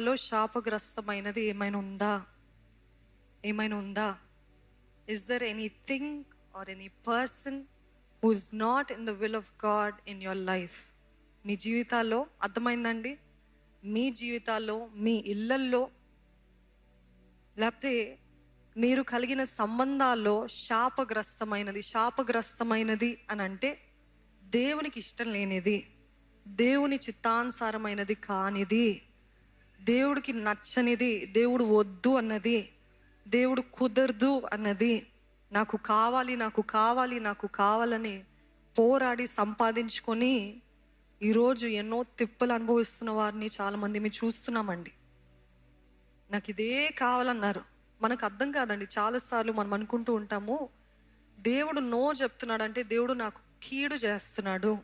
జీవితాల్లో శాపగ్రస్తమైనది ఏమైనా ఉందా? ఏమైనా ఉందా? Is there anything or any person who is not in the will of God in your life మీ జీవితాల్లో అర్థమైందండి? మీ జీవితాల్లో మీ ఇళ్ళల్లో లేకపోతే మీరు కలిగిన సంబంధాల్లో శాపగ్రస్తమైనది శాపగ్రస్తమైనది అని అంటే దేవునికి ఇష్టం లేనిది దేవుని చిత్తానుసారమైనది కానిది. దేవుడికి నచ్చనిది దేవుడు వద్దు అన్నది దేవుడు కుదరదు అన్నది నాకు కావాలి నాకు కావాలి నాకు కావాలని పోరాడి సంపాదించుకొని ఈరోజు ఎన్నో తిప్పలు అనుభవిస్తున్న వారిని చాలామంది మేము చూస్తున్నామండి. నాకు ఇదే కావాలన్నారు. మనకు అర్థం కాదండి. చాలాసార్లు మనం అనుకుంటూ ఉంటాము దేవుడు నో చెప్తున్నాడంటే దేవుడు నాకు కీడు చేస్తున్నాడు.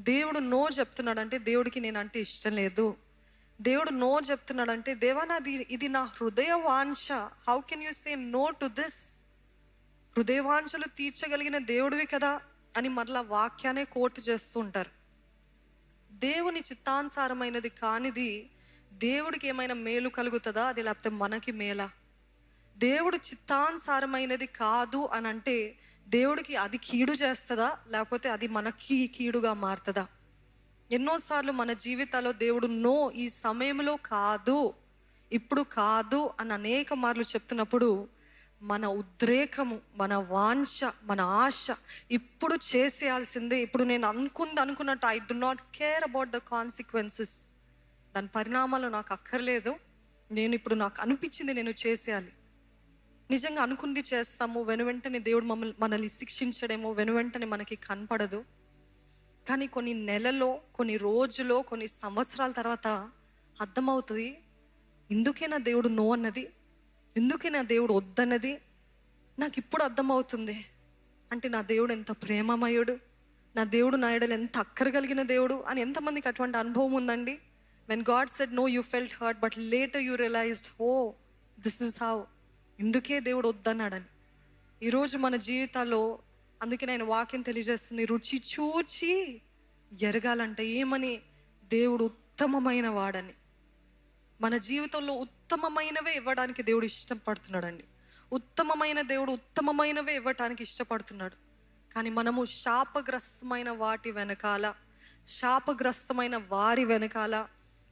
దేవుడు నో చెప్తున్నాడంటే దేవుడికి నేనంటే ఇష్టం లేదు. దేవుడు నో చెప్తున్నాడంటే దేవా నాది ఇది నా హృదయ వాంఛ how can you say no to this హృదయవాంఛలు తీర్చగలిగిన దేవుడివి కదా అని మరలా వాక్యానే కోట్ చేస్తూ ఉంటారు. దేవుని చిత్తానుసారమైనది కానిది దేవుడికి ఏమైనా మేలు కలుగుతుందా? అది లేకపోతే మనకి మేలా? దేవుడు చిత్తానుసారమైనది కాదు అని అంటే దేవుడికి అది కీడు చేస్తుందా? లేకపోతే అది మనకి కీడుగా మారుతుందా? ఎన్నోసార్లు మన జీవితాల్లో దేవుడు నో ఈ సమయంలో కాదు ఇప్పుడు కాదు అని అనేక మార్లు చెప్తున్నప్పుడు మన ఉద్రేకము మన వాంఛ మన ఆశ ఇప్పుడు చేసేయాల్సిందే. ఇప్పుడు నేను అనుకుంది అనుకున్నట్టు I do not care about the consequences దాని పరిణామాలు నాకు అక్కర్లేదు. నేను ఇప్పుడు నాకు అనిపించింది నేను చేసేయాలి. నిజంగా అనుకుంది చేస్తాము వెను వెంటనే దేవుడు మమ్మల్ని మనల్ని శిక్షించడేమో వెను వెంటనే మనకి కనపడదు. కానీ కొన్ని నెలలో కొన్ని రోజులో కొన్ని సంవత్సరాల తర్వాత అర్థమవుతుంది ఇందుకే నా దేవుడు నో అన్నది ఎందుకే నా దేవుడు వద్దన్నది నాకు ఇప్పుడు అర్థమవుతుంది. అంటే నా దేవుడు ఎంత ప్రేమమయుడు నా దేవుడు నా ఎడలు ఎంత అక్కర కలిగిన దేవుడు అని ఎంతమందికి అటువంటి అనుభవం ఉందండి? When God said no you felt hurt but later you realised oh this is how ఇందుకే దేవుడు వద్దన్నాడని. ఈరోజు మన జీవితాల్లో అందుకే నేను వాక్యం తెలియజేస్తుంది. రుచి చూచి ఎరగాలంటే ఏమని? దేవుడు ఉత్తమమైన వాడని. మన జీవితంలో ఉత్తమమైనవే ఇవ్వడానికి దేవుడు ఇష్టపడుతున్నాడండి. ఉత్తమమైన దేవుడు ఉత్తమమైనవే ఇవ్వటానికి ఇష్టపడుతున్నాడు. కానీ మనము శాపగ్రస్తమైన వాటి వెనకాల శాపగ్రస్తమైన వారి వెనకాల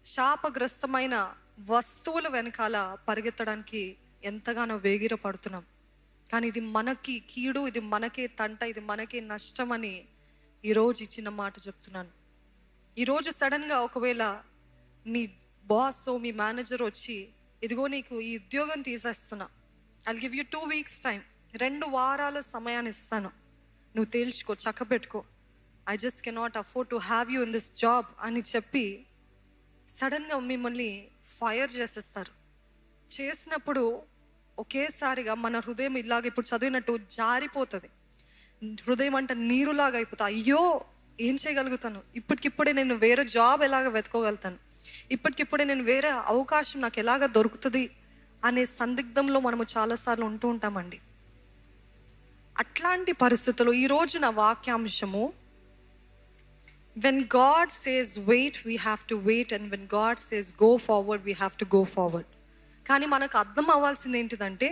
శాపగ్రస్తమైన వస్తువుల వెనకాల పరిగెత్తడానికి ఎంతగానో వేగిర పడుతున్నాం కానీ ఇది మనకి కీడు ఇది మనకే తంట ఇది మనకే నష్టమని ఈరోజు ఇచ్చిన మాట చెప్తున్నాను. ఈరోజు సడన్గా ఒకవేళ మీ బాస్ మీ మేనేజర్ వచ్చి ఇదిగో నీకు ఈ ఉద్యోగం తీసేస్తున్నా. I give you two weeks time రెండు వారాల సమయాన్ని ఇస్తాను. నువ్వు తేల్చుకో చక్క పెట్టుకో I just cannot afford to have you in this job అని చెప్పి సడన్గా మిమ్మల్ని ఫైర్ చేసేస్తారు. చేసినప్పుడు ఒకేసారిగా మన హృదయం ఇలాగ ఇప్పుడు చదివినట్టు జారిపోతుంది. హృదయం అంటే నీరులాగా అయిపోతా. అయ్యో ఏం చేయగలుగుతాను? ఇప్పటికిప్పుడే నేను వేరే జాబ్ ఎలాగ వెతుకోగలుగుతాను? ఇప్పటికిప్పుడే నేను వేరే అవకాశం నాకు ఎలాగ దొరుకుతుంది? అనే సందిగ్ధంలో మనము చాలాసార్లు ఉంటూ ఉంటామండి. అట్లాంటి పరిస్థితుల్లో ఈరోజు నా వాక్యాంశము when God says wait we have to wait and when God says go forward we have to go forward కానీ మనకు అర్థం అవ్వాల్సింది ఏంటిదంటే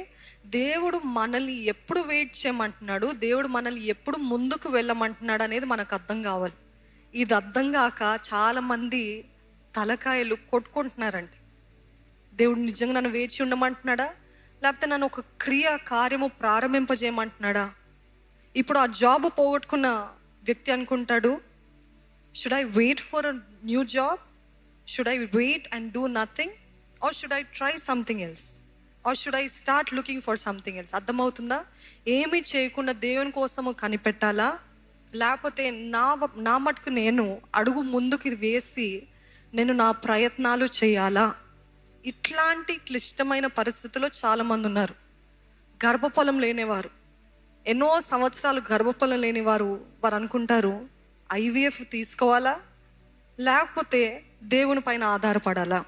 దేవుడు మనల్ని ఎప్పుడు వెయిట్ చేయమంటున్నాడు దేవుడు మనల్ని ఎప్పుడు ముందుకు వెళ్ళమంటున్నాడు అనేది మనకు అర్థం కావాలి. ఇది అర్థం కాక చాలామంది తలకాయలు కొట్టుకుంటున్నారండి. దేవుడు నిజంగా నన్ను వేచి ఉండమంటున్నాడా? లేకపోతే నన్ను ఒక క్రియ కార్యము ప్రారంభింపజేయమంటున్నాడా? ఇప్పుడు ఆ జాబ్ పోగొట్టుకున్న వ్యక్తి అనుకుంటాడు should I wait for a new job should I wait and do nothing or should I try something else or should I start looking for something else అర్థమవుతుందా? ఏమీ చేయకుండా దేవుని కోసము కనిపెట్టాలా? లేకపోతే నా నా మటుకు నేను అడుగు ముందుకు వేసి నేను నా ప్రయత్నాలు చేయాలా? ఇట్లాంటి క్లిష్టమైన పరిస్థితుల్లో చాలామంది ఉన్నారు. గర్భఫలం లేనివారు. ఎన్నో సంవత్సరాలు గర్భఫలం లేని వారు వారు అనుకుంటారు ఐవీఎఫ్ తీసుకోవాలా? లేకపోతే దేవుని పైన ఆధారపడాలా?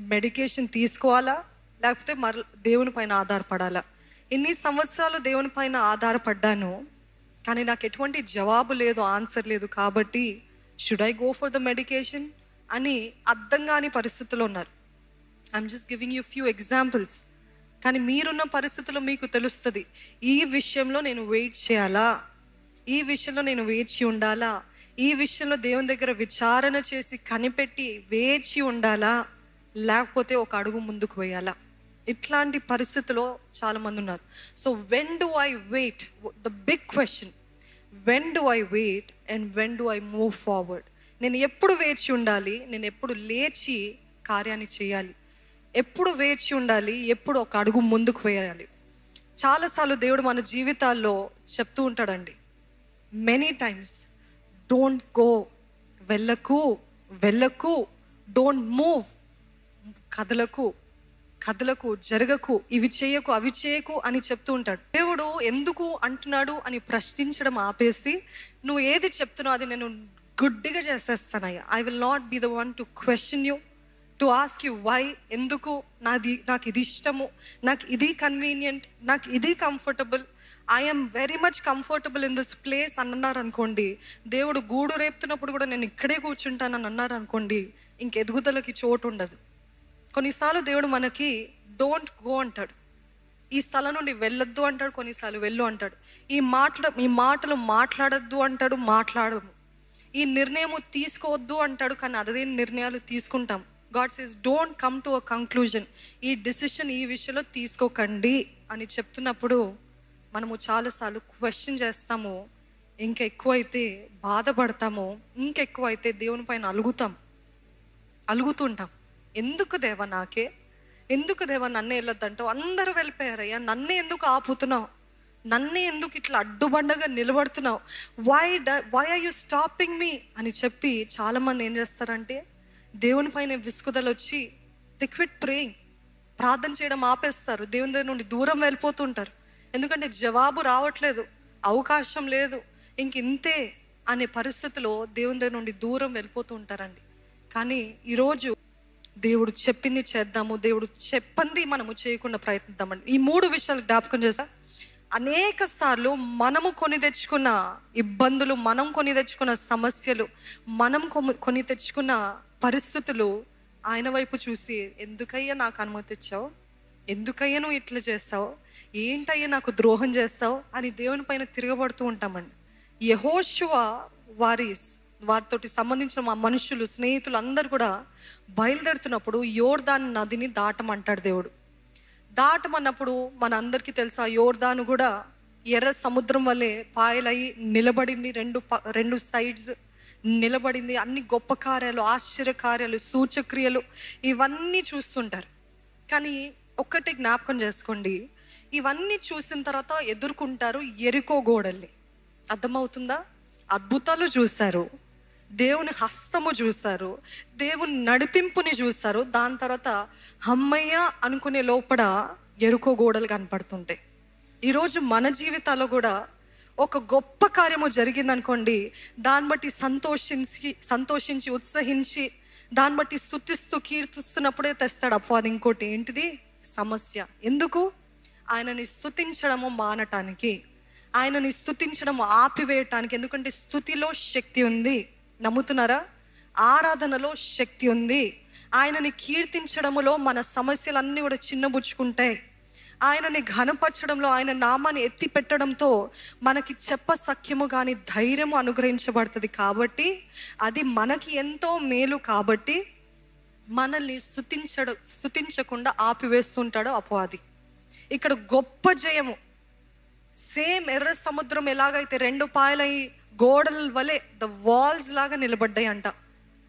మెడికేషన్ తీసుకోవాలా? లేకపోతే మర దేవుని పైన ఆధారపడాలా? ఎన్ని సంవత్సరాలు దేవుని పైన ఆధారపడ్డాను కానీ నాకు ఎటువంటి జవాబు లేదు ఆన్సర్ లేదు కాబట్టి should I go for the medication అని అర్థం కాని పరిస్థితుల్లో ఉన్నారు. I'm just giving you few examples కానీ మీరున్న పరిస్థితులు మీకు తెలుస్తుంది. ఈ విషయంలో నేను వెయిట్ చేయాలా? ఈ విషయంలో నేను వేచి ఉండాలా? ఈ విషయంలో దేవుని దగ్గర విచారణ చేసి కనిపెట్టి వేచి ఉండాలా? లేకపోతే ఒక అడుగు ముందుకు వేయాలా? ఇట్లాంటి పరిస్థితిలో చాలామంది ఉన్నారు. So when do I wait the big question when do I wait and when do I move forward నేను ఎప్పుడు వేచి ఉండాలి? నేను ఎప్పుడు లేచి కార్యాన్ని చేయాలి? ఎప్పుడు వేచి ఉండాలి? ఎప్పుడు ఒక అడుగు ముందుకు వేయాలి? చాలాసార్లు దేవుడు మన జీవితాల్లో చెప్తూ ఉంటాడండి. మెనీ టైమ్స్ డోంట్ గో వెళ్ళకు. వెళ్ళకు. డోంట్ మూవ్ కథలకు కథలకు జరగకు ఇవి చేయకు అవి చేయకు అని చెప్తూ ఉంటాడు. దేవుడు ఎందుకు అంటున్నాడు అని ప్రశ్నించడం ఆపేసి నువ్వు ఏది చెప్తున్నావు అది నేను గుడ్డిగా చేసేస్తానయ్యా I will not be the one to question you to ask you why ఎందుకు నాది నాకు ఇది ఇష్టము నాకు ఇది కన్వీనియంట్ నాకు ఇది comfortable I'm very much comfortable in this place అని అన్నారు అనుకోండి దేవుడు గూడు రేపుతున్నప్పుడు కూడా నేను ఇక్కడే కూర్చుంటానని అన్నారు అనుకోండి ఇంక ఎదుగుదలకి చోటు ఉండదు. కొన్నిసార్లు దేవుడు మనకి డోంట్ గో అంటాడు. ఈ స్థలం నుండి వెళ్ళొద్దు అంటాడు కొన్నిసార్లు వెళ్ళు అంటాడు. ఈ మాటలు ఈ మాటలు మాట్లాడొద్దు అంటాడు మాట్లాడము. ఈ నిర్ణయం తీసుకోవద్దు అంటాడు కానీ అదే నిర్ణయాలు తీసుకుంటాం. God says don't come to a conclusion ఈ డిసిషన్ ఈ విషయంలో తీసుకోకండి అని చెప్తున్నప్పుడు మనము చాలాసార్లు క్వశ్చన్ చేస్తాము. ఇంకెక్కువైతే బాధపడతాము. ఇంకెక్కువ అయితే దేవుని పైన అలుగుతాం. అలుగుతుంటాం ఎందుకు దేవ నాకే? ఎందుకు దేవ నన్నే వెళ్ళొద్దంటావు అందరూ వెళ్ళిపోయారయ్యా నన్నే ఎందుకు ఆపుతున్నావు? నన్నే ఎందుకు ఇట్లా అడ్డుబండగా నిలబడుతున్నావు? Why the why are you stopping me అని చెప్పి చాలామంది ఏం చేస్తారంటే దేవుని పైన విసుకుదలు వచ్చి ది క్విట్ ప్రేయింగ్ ప్రార్థన చేయడం ఆపేస్తారు. దేవుని దగ్గర నుండి దూరం వెళ్ళిపోతుంటారు. ఎందుకంటే జవాబు రావట్లేదు అవకాశం లేదు. ఇంక ఇంతే అనే పరిస్థితిలో దేవుని దగ్గర నుండి దూరం వెళ్ళిపోతూ ఉంటారండి. కానీ ఈరోజు దేవుడు చెప్పింది చేద్దాము దేవుడు చెప్పింది మనము చేయకుండా ప్రయత్నిద్దామండి ఈ మూడు విషయాలు జ్ఞాపకం చేస్తా. అనేక సార్లు మనము కొని తెచ్చుకున్న ఇబ్బందులు మనం కొని తెచ్చుకున్న సమస్యలు మనం కొని తెచ్చుకున్న పరిస్థితులు ఆయన వైపు చూసి ఎందుకయ్యా నాకు అనుమతి ఇచ్చావు? ఎందుకయ్యా నువ్వు ఇట్లా చేస్తావు? ఏంటయ్యా నాకు ద్రోహం చేస్తావు? అని దేవుని పైన తిరగబడుతూ ఉంటామండి. యహోశువ వారిస్ వారితోటి సంబంధించిన మా మనుషులు స్నేహితులు అందరు కూడా బయలుదేరుతున్నప్పుడు యోర్దాన్ నదిని దాటమంటాడు దేవుడు. దాటమన్నప్పుడు మన అందరికీ తెలుసా యోర్దాను కూడా ఎర్ర సముద్రం వల్లే పాయలయ్యి నిలబడింది రెండు ప- రెండు సైడ్స్ నిలబడింది. అన్ని గొప్ప కార్యాలు ఆశ్చర్య కార్యాలు సూచక్రియలు ఇవన్నీ చూస్తుంటారు. కానీ ఒక్కటి జ్ఞాపకం చేసుకోండి ఇవన్నీ చూసిన తర్వాత ఎదుర్కొంటారు ఎరుకో గోడల్ని. అర్థమవుతుందా? అద్భుతాలు చూశారు. దేవుని హస్తము చూశారు దేవుని నడిపింపుని చూశారు. దాని తర్వాత అమ్మయ్య అనుకునే లోపల ఎరుకో గోడలు కనపడుతుంటాయి. ఈరోజు మన జీవితాల్లో కూడా ఒక గొప్ప కార్యము జరిగిందనుకోండి దాన్ని బట్టి సంతోషించి సంతోషించి ఉత్సహించి దాన్ని బట్టి స్థుతిస్తూ కీర్తిస్తున్నప్పుడే తెస్తాడు అప్పు అది ఇంకోటి ఏంటిది? సమస్య. ఎందుకు? ఆయనని స్థుతించడము మానటానికి ఆయనని స్థుతించడం ఆపివేయటానికి ఎందుకంటే స్థుతిలో శక్తి ఉంది. నమ్ముతున్నారా? ఆరాధనలో శక్తి ఉంది. ఆయనని కీర్తించడములో మన సమస్యలన్నీ కూడా చిన్నబుచ్చుకుంటాయి. ఆయనని ఘనపరచడంలో ఆయన నామాన్ని ఎత్తి పెట్టడంతో మనకి చెప్ప సఖ్యము కానీ ధైర్యము అనుగ్రహించబడుతుంది కాబట్టి అది మనకి ఎంతో మేలు కాబట్టి మనల్ని స్థుతించడం స్థుతించకుండా ఆపివేస్తుంటాడు అపవాది. ఇక్కడ గొప్ప జయము. సేమ్ ఎర్ర సముద్రం ఎలాగైతే రెండు పాయలై గోడల వలె ద వాల్స్ లాగా నిలబడ్డాయి అంట.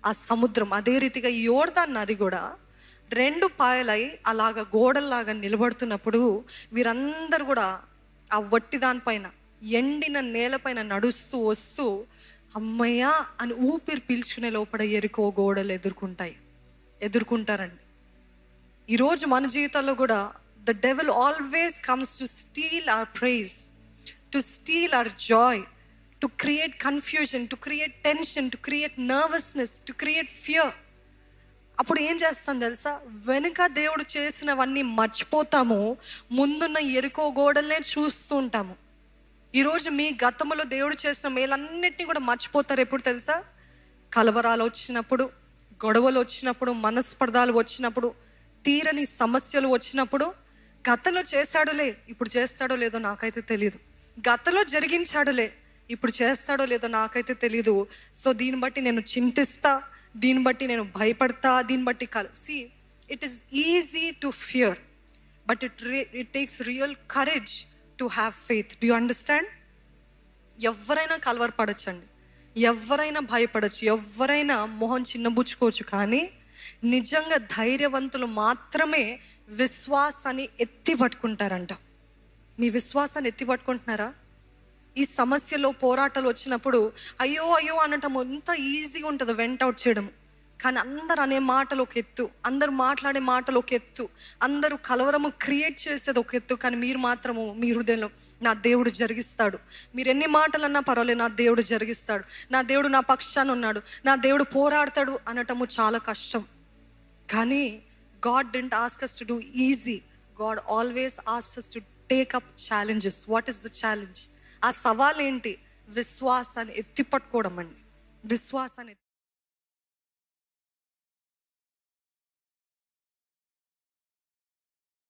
ఆ సముద్రం అదే రీతిగా యోర్దాన్ నది కూడా రెండు పాయలై అలాగ గోడల్లాగా నిలబడుతున్నప్పుడు వీరందరూ కూడా ఆ వట్టి దానిపైన ఎండిన నేలపైన నడుస్తూ వస్తూ అమ్మయ్య అని ఊపిరి పీల్చుకునే లోపల ఎరుకో గోడలు ఎదుర్కొంటాయి. ఎదుర్కొంటారండి. ఈరోజు మన జీవితాల్లో కూడా the devil always comes to steal our prize to steal our joy to create confusion to create tension to create nervousness to create fear అప్పుడు ఏం చేస్తాం తెలుసా? వెనుక దేవుడు చేసినవన్నీ మర్చిపోతాము ముందున్న ఎరుకో గోడలనే చూస్తూ ఉంటాము. ఈరోజు మీ గతంలో దేవుడు చేసిన మేలన్నిటినీ కూడా మర్చిపోతారు ఎప్పుడు తెలుసా? కలవరాలు వచ్చినప్పుడు గొడవలు వచ్చినప్పుడు మనస్పర్ధాలు వచ్చినప్పుడు తీరని సమస్యలు వచ్చినప్పుడు గతంలో చేశాడులే ఇప్పుడు చేస్తాడో లేదో నాకైతే తెలియదు గతంలో జరిగించాడులే ఇప్పుడు చేస్తాడో లేదో నాకైతే తెలీదు. సో దీన్ని బట్టి నేను చింతిస్తా దీన్ని బట్టి నేను భయపడతా దీన్ని బట్టి కల్ C it is easy to fear but it it takes real courage to have faith do understand ఎవరైనా కలవరపడచ్చండి. ఎవరైనా భయపడచ్చు ఎవరైనా మొహం చిన్నబుచ్చుకోవచ్చు కానీ నిజంగా ధైర్యవంతులు మాత్రమే విశ్వాసాన్ని ఎత్తి పట్టుకుంటారంట. మీ విశ్వాసాన్ని ఎత్తి పట్టుకుంటున్నారా? ఈ సమస్యలో పోరాటాలు వచ్చినప్పుడు అయ్యో అయ్యో అనటం ఎంత ఈజీగా ఉంటుంది వెంట అవుట్ చేయడం. కానీ అందరు అనే మాటలు ఒక ఎత్తు అందరు మాట్లాడే మాటలు ఒక ఎత్తు అందరూ కలవరము క్రియేట్ చేసేది ఒక ఎత్తు కానీ మీరు మాత్రము మీ హృదయంలో నా దేవుడు జరిగిస్తాడు. మీరు ఎన్ని మాటలు అన్నా పర్వాలేదు నా దేవుడు జరిగిస్తాడు. నా దేవుడు నా పక్షాన ఉన్నాడు. నా దేవుడు పోరాడతాడు అనటము చాలా కష్టం. కానీ God doesn't ask us to do easy God always ask us to take up challenges what is the challenge ఆ సవాల్ ఏంటి విశ్వాసాన్ని ఎత్తిపట్టుకోవడం అండి. విశ్వాసాన్ని